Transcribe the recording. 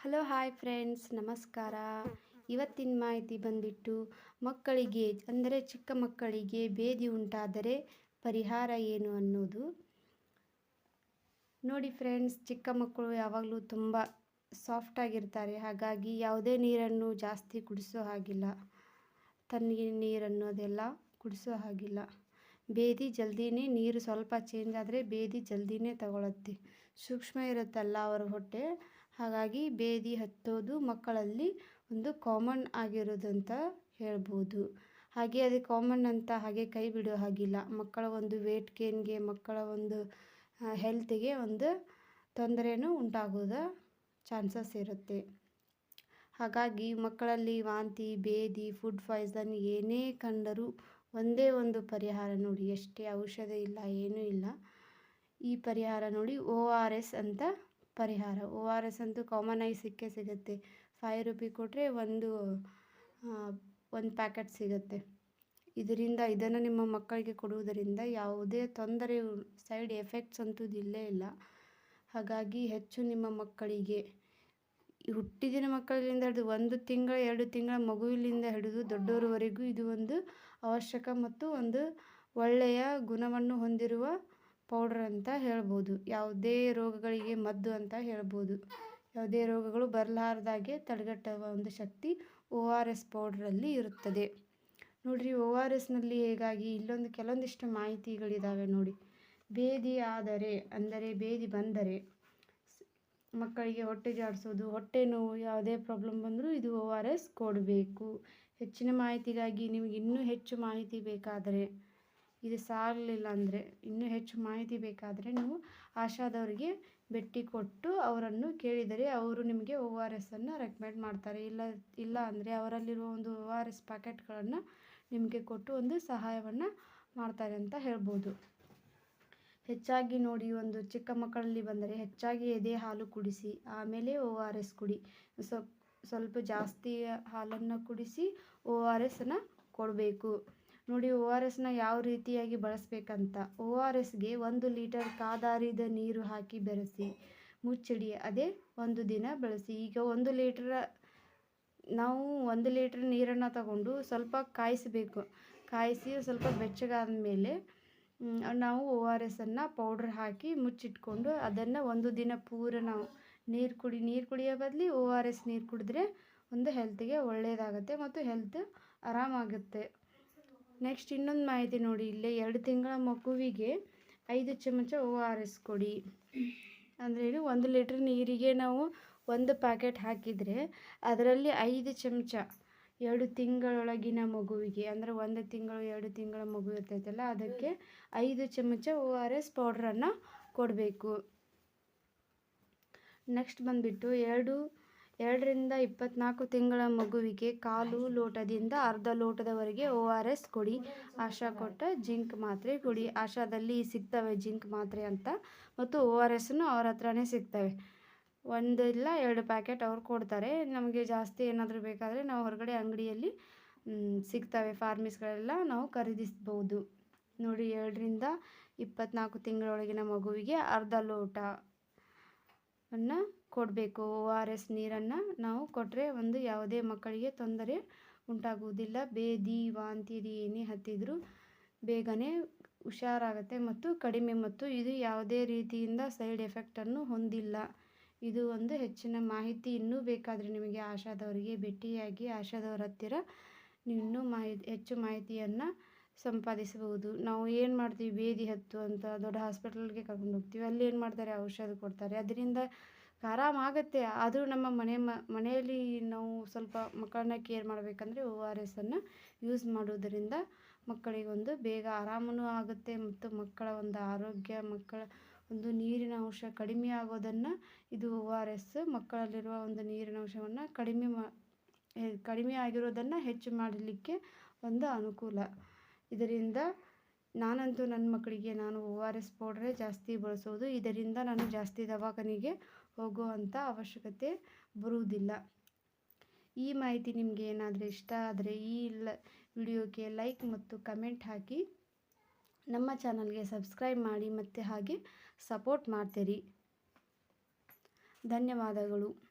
Hello, hi friends, ನಮಸ್ಕಾರ. ಇವತ್ತಿನ ಮಾಹಿತಿ ಬಂದಿಟ್ಟು, ಮಕ್ಕಳಿಗೆ, ಅಂದರೆ ಚಿಕ್ಕ ಮಕ್ಕಳಿಗೆ ಭೇದಿ ಉಂಟಾದರೆ ಪರಿಹಾರ ಏನು ಅನ್ನೋದು. ನೋಡಿ ಫ್ರೆಂಡ್ಸ್, ಚಿಕ್ಕ ಮಕ್ಕಳು ಯಾವಾಗಲೂ ತುಂಬ ಸಾಫ್ಟಾಗಿರ್ತಾರೆ ಹಾಗಾಗಿ ಯಾವುದೇ ನೀರನ್ನು ಜಾಸ್ತಿ ಕುಡಿಸೋ ಹಾಗಿಲ್ಲ. ತಣ್ಣಗಿನ ನೀರನ್ನು ಅದೆಲ್ಲ ಕುಡಿಸೋ ಹಾಗಿಲ್ಲ. ಬೇದಿ ಜಲ್ದಿನೇ ನೀರು ಸ್ವಲ್ಪ ಚೇಂಜ್ ಆದರೆ ಬೇದಿ ಜಲ್ದಿನೇ ತಗೊಳತ್ತೆ. ಸೂಕ್ಷ್ಮ ಇರುತ್ತಲ್ಲ ಅವರ ಹೊಟ್ಟೆ. ಹಾಗಾಗಿ ಬೇದಿ ಹತ್ತೋದು ಮಕ್ಕಳಲ್ಲಿ ಒಂದು ಕಾಮನ್ ಆಗಿರೋದಂತ ಹೇಳ್ಬೋದು. ಹಾಗೆ ಅದು ಕಾಮನ್ ಅಂತ ಹಾಗೆ ಕೈ ಬಿಡೋ ಹಾಗಿಲ್ಲ. ಮಕ್ಕಳ ಒಂದು ವೇಟ್ ಗೇನ್ಗೆ ಮಕ್ಕಳ ಒಂದು ಹೆಲ್ತಿಗೆ ಒಂದು ತೊಂದರೆನೂ ಉಂಟಾಗೋದ ಚಾನ್ಸಸ್ ಇರುತ್ತೆ. ಹಾಗಾಗಿ ಮಕ್ಕಳಲ್ಲಿ ವಾಂತಿ, ಬೇದಿ ಫುಡ್ ಪಾಯ್ಸನ್ ಏನೇ ಕಂಡರೂ ಒಂದೇ ಒಂದು ಪರಿಹಾರ ನೋಡಿ. ಎಷ್ಟೇ ಔಷಧ ಇಲ್ಲ, ಏನೂ ಇಲ್ಲ. ಈ ಪರಿಹಾರ ನೋಡಿ ಓ ಆರ್ ಎಸ್ ಅಂತ ಪರಿಹಾರ. ಓ ಆರ್ ಎಸ್ ಅಂತೂ ಕಾಮನ್ ಆಗಿ ಸಿಕ್ಕೇ ಸಿಗುತ್ತೆ. ಫೈವ್ ರುಪಿ ಕೊಟ್ಟರೆ ಒಂದು ಒಂದು ಪ್ಯಾಕೆಟ್ ಸಿಗುತ್ತೆ. ಇದರಿಂದ, ಇದನ್ನು ನಿಮ್ಮ ಮಕ್ಕಳಿಗೆ ಕೊಡುವುದರಿಂದ ಯಾವುದೇ ತೊಂದರೆ ಸೈಡ್ ಎಫೆಕ್ಟ್ಸ್ ಅಂತೂ ಇಲ್ಲೇ ಇಲ್ಲ. ಹಾಗಾಗಿ ಹೆಚ್ಚು ನಿಮ್ಮ ಮಕ್ಕಳಿಗೆ, ಹುಟ್ಟಿದಿನ ಮಕ್ಕಳಿಂದ ಹಿಡಿದು ಒಂದು ತಿಂಗಳ, ಎರಡು ತಿಂಗಳ ಮಗುವಿನಿಂದ ಹಿಡಿದು ದೊಡ್ಡವರವರೆಗೂ ಇದು ಒಂದು ಅವಶ್ಯಕ ಮತ್ತು ಒಂದು ಒಳ್ಳೆಯ ಗುಣವನ್ನು ಹೊಂದಿರುವ ಪೌಡರ್ ಅಂತ ಹೇಳ್ಬೋದು. ಯಾವುದೇ ರೋಗಗಳಿಗೆ ಮದ್ದು ಅಂತ ಹೇಳ್ಬೋದು. ಯಾವುದೇ ರೋಗಗಳು ಬರಲಾರ್ದಾಗೆ ತಡೆಗಟ್ಟುವ ಒಂದು ಶಕ್ತಿ ಓ ಆರ್ ಎಸ್ ಪೌಡ್ರಲ್ಲಿ ಇರುತ್ತದೆ. ನೋಡಿರಿ, ಓ ಆರ್ ಎಸ್ನಲ್ಲಿ ಹೇಗಾಗಿ ಇಲ್ಲೊಂದು ಕೆಲವೊಂದಿಷ್ಟು ಮಾಹಿತಿಗಳಿದ್ದಾವೆ ನೋಡಿ. ಬೇದಿ ಆದರೆ, ಅಂದರೆ ಬೇದಿ ಬಂದರೆ ಮಕ್ಕಳಿಗೆ ಹೊಟ್ಟೆ ಜಾಡಿಸೋದು, ಹೊಟ್ಟೆ ನೋವು ಯಾವುದೇ ಪ್ರಾಬ್ಲಮ್ ಬಂದರೂ ಇದು ಓ ಆರ್ ಎಸ್ ಕೊಡಬೇಕು. ಹೆಚ್ಚಿನ ಮಾಹಿತಿಗಾಗಿ ನಿಮಗೆ ಇನ್ನೂ ಹೆಚ್ಚು ಮಾಹಿತಿ ಬೇಕಾದರೆ ಇದು ಸಾರಲಿಲ್ಲ ಅಂದರೆ ಇನ್ನೂ ಹೆಚ್ಚು ಮಾಹಿತಿ ಬೇಕಾದರೆ ನೀವು ಆಶಾದವರಿಗೆ ಭೇಟಿ ಕೊಟ್ಟು ಅವರನ್ನು ಕೇಳಿದರೆ ಅವರು ನಿಮಗೆ ಓ ಆರ್ ಎಸ್ಸನ್ನು ರೆಕಮೆಂಡ್ ಮಾಡ್ತಾರೆ. ಇಲ್ಲ ಇಲ್ಲ ಅಂದರೆ ಅವರಲ್ಲಿರುವ ಒಂದು ಓ ಆರ್ ಎಸ್ ಪ್ಯಾಕೆಟ್ಗಳನ್ನು ನಿಮಗೆ ಕೊಟ್ಟು ಒಂದು ಸಹಾಯವನ್ನು ಮಾಡ್ತಾರೆ ಅಂತ ಹೇಳ್ಬೋದು. ಹೆಚ್ಚಾಗಿ ನೋಡಿ ಒಂದು ಚಿಕ್ಕ ಮಕ್ಕಳಲ್ಲಿ ಬಂದರೆ ಹೆಚ್ಚಾಗಿ ಎದೆ ಹಾಲು ಕುಡಿಸಿ, ಆಮೇಲೆ ಓ ಆರ್ ಎಸ್ ಕುಡಿ. ಸ್ವಲ್ಪ ಜಾಸ್ತಿ ಹಾಲನ್ನು ಕುಡಿಸಿ ಓ ಆರ್ ಎಸ್ನ ಕೊಡಬೇಕು. ನೋಡಿ ಓ ಆರ್ ಎಸ್ನ ಯಾವ ರೀತಿಯಾಗಿ ಬಳಸಬೇಕಂತ. ಓ ಆರ್ ಎಸ್ಗೆ ಒಂದು ಲೀಟರ್ ಕಾದಾರಿದ ನೀರು ಹಾಕಿ ಬೆರೆಸಿ, ಮುಚ್ಚಿಡಿ, ಅದೇ ಒಂದು ದಿನ ಬಳಸಿ. ಈಗ ಒಂದು ಲೀಟ್ರ, ನಾವು ಒಂದು ಲೀಟ್ರ್ ನೀರನ್ನು ತಗೊಂಡು ಸ್ವಲ್ಪ ಕಾಯಿಸಬೇಕು. ಕಾಯಿಸಿ ಸ್ವಲ್ಪ ಬೆಚ್ಚಗಾದ ಮೇಲೆ ನಾವು ಓ ಆರ್ ಎಸ್ಸನ್ನು ಪೌಡ್ರ್ ಹಾಕಿ ಮುಚ್ಚಿಟ್ಕೊಂಡು ಅದನ್ನು ಒಂದು ದಿನ ಪೂರ ನಾವು ನೀರು ಕುಡಿ, ನೀರು ಕುಡಿಯೋ ಬದಲು ಓ ಆರ್ ಎಸ್ ನೀರು ಕುಡಿದ್ರೆ ಒಂದು ಹೆಲ್ತಿಗೆ ಒಳ್ಳೆಯದಾಗುತ್ತೆ ಮತ್ತು ಹೆಲ್ತ್ ಆರಾಮಾಗುತ್ತೆ. ನೆಕ್ಸ್ಟ್ ಇನ್ನೊಂದು ಮಾಹಿತಿ ನೋಡಿ. ಇಲ್ಲೇ ಎರಡು ತಿಂಗಳ ಮಗುವಿಗೆ ಐದು ಚಮಚ ಓ ಆರ್ ಎಸ್ ಕೊಡಿ. ಅಂದರೆ ಏನು ಒಂದು ಲೀಟ್ರ್ ನೀರಿಗೆ ನಾವು ಒಂದು ಪ್ಯಾಕೆಟ್ ಹಾಕಿದರೆ ಅದರಲ್ಲಿ ಐದು ಚಮಚ ಎರಡು ತಿಂಗಳೊಳಗಿನ ಮಗುವಿಗೆ, ಅಂದರೆ ಒಂದು ತಿಂಗಳು, ಎರಡು ತಿಂಗಳ ಮಗು ಇರ್ತೈತಲ್ಲ, ಅದಕ್ಕೆ ಐದು ಚಮಚ ಓ ಆರ್ ಎಸ್ ಪೌಡ್ರನ್ನು ಕೊಡಬೇಕು. ನೆಕ್ಸ್ಟ್ ಬಂದುಬಿಟ್ಟು ಎರಡು ಎರಡರಿಂದ ಇಪ್ಪತ್ನಾಲ್ಕು ತಿಂಗಳ ಮಗುವಿಗೆ ಕಾಲು ಲೋಟದಿಂದ ಅರ್ಧ ಲೋಟದವರೆಗೆ ಓ ಆರ್ ಎಸ್ ಕೊಡಿ. ಆಶಾ ಕೊಟ್ಟ ಜಿಂಕ್ ಮಾತ್ರೆ ಕೊಡಿ. ಆಶಾದಲ್ಲಿ ಸಿಗ್ತವೆ ಜಿಂಕ್ ಮಾತ್ರೆ ಅಂತ. ಮತ್ತು ಓ ಆರ್ ಎಸ್ನು ಅವ್ರ ಹತ್ರನೇ ಸಿಗ್ತವೆ. ಒಂದು ಇಲ್ಲ ಎರಡು ಪ್ಯಾಕೆಟ್ ಅವ್ರು ಕೊಡ್ತಾರೆ. ನಮಗೆ ಜಾಸ್ತಿ ಏನಾದರೂ ಬೇಕಾದರೆ ನಾವು ಹೊರಗಡೆ ಅಂಗಡಿಯಲ್ಲಿ ಸಿಗ್ತವೆ. ಫಾರ್ಮೀಸ್ಗಳೆಲ್ಲ ನಾವು ಖರೀದಿಸ್ಬೋದು. ನೋಡಿ, ಎರಡರಿಂದ ಇಪ್ಪತ್ನಾಲ್ಕು ತಿಂಗಳೊಳಗಿನ ಮಗುವಿಗೆ ಅರ್ಧ ಲೋಟ ಅನ್ನು ಕೊಡಬೇಕು, ಓ ಆರ್ ಎಸ್ ನೀರನ್ನು ನಾವು ಕೊಟ್ಟರೆ ಒಂದು ಯಾವುದೇ ಮಕ್ಕಳಿಗೆ ತೊಂದರೆ ಉಂಟಾಗುವುದಿಲ್ಲ. ಬೇದಿ ವಾಂತಿ ಏನೇ ಹತ್ತಿದರೂ ಬೇಗನೆ ಹುಷಾರಾಗುತ್ತೆ ಮತ್ತು ಕಡಿಮೆ ಮತ್ತು ಇದು ಯಾವುದೇ ರೀತಿಯಿಂದ ಸೈಡ್ ಎಫೆಕ್ಟನ್ನು ಹೊಂದಿಲ್ಲ. ಇದು ಒಂದು ಹೆಚ್ಚಿನ ಮಾಹಿತಿ ಇನ್ನೂ ಬೇಕಾದರೆ ನಿಮಗೆ ಆಶಾದವರಿಗೆ ಭೇಟಿಯಾಗಿ ಆಶಾದವರ ಹತ್ತಿರ ಇನ್ನೂ ಮಾಹಿತಿ, ಹೆಚ್ಚು ಮಾಹಿತಿಯನ್ನು ಸಂಪಾದಿಸಬಹುದು. ನಾವು ಏನು ಮಾಡ್ತೀವಿ, ಬೇದಿ ಹತ್ತು ಅಂತ ದೊಡ್ಡ ಹಾಸ್ಪಿಟಲ್ಗೆ ಕರ್ಕೊಂಡು ಹೋಗ್ತೀವಿ ಅಲ್ಲಿ ಏನು ಮಾಡ್ತಾರೆ, ಔಷಧ ಕೊಡ್ತಾರೆ. ಅದರಿಂದ ಆರಾಮಾಗುತ್ತೆ ಆದರೂ ನಮ್ಮ ಮನೆ ಮನೆಯಲ್ಲಿ ನಾವು ಸ್ವಲ್ಪ ಮಕ್ಕಳನ್ನ ಕೇರ್ ಮಾಡಬೇಕಂದ್ರೆ ಓ ಆರ್ ಎಸ್ಸನ್ನು ಯೂಸ್ ಮಾಡೋದರಿಂದ ಮಕ್ಕಳಿಗೊಂದು ಬೇಗ ಆರಾಮನೂ ಆಗುತ್ತೆ ಮತ್ತು ಮಕ್ಕಳ ಒಂದು ಆರೋಗ್ಯ, ಮಕ್ಕಳ ಒಂದು ನೀರಿನ ಅಂಶ ಕಡಿಮೆ ಆಗೋದನ್ನು ಇದು ಓ ಆರ್ ಎಸ್ ಮಕ್ಕಳಲ್ಲಿರುವ ಒಂದು ನೀರಿನ ಅಂಶವನ್ನು ಕಡಿಮೆ ಮಾ ಕಡಿಮೆ ಆಗಿರೋದನ್ನು ಹೆಚ್ಚು ಮಾಡಲಿಕ್ಕೆ ಒಂದು ಅನುಕೂಲ. ಇದರಿಂದ ನಾನಂತೂ ನನ್ನ ಮಕ್ಕಳಿಗೆ ನಾನು ಓ ಆರ್ ಎಸ್ ಪೌಡ್ರೇ ಜಾಸ್ತಿ ಬಳಸೋದು. ಇದರಿಂದ ನಾನು ಜಾಸ್ತಿ ದವಾಖಾನೆಗೆ ಹೋಗುವಂಥ ಅವಶ್ಯಕತೆ ಬರುವುದಿಲ್ಲ. ಈ ಮಾಹಿತಿ ನಿಮಗೆ ಏನಾದರೂ ಇಷ್ಟ ಆದರೆ ಈ ಲ, ವಿಡಿಯೋಗೆ ಲೈಕ್ ಮತ್ತು ಕಮೆಂಟ್ ಹಾಕಿ. ನಮ್ಮ ಚಾನಲ್ಗೆ ಸಬ್ಸ್ಕ್ರೈಬ್ ಮಾಡಿ ಮತ್ತು ಹಾಗೆ ಸಪೋರ್ಟ್ ಮಾಡ್ತೀರಿ. ಧನ್ಯವಾದಗಳು.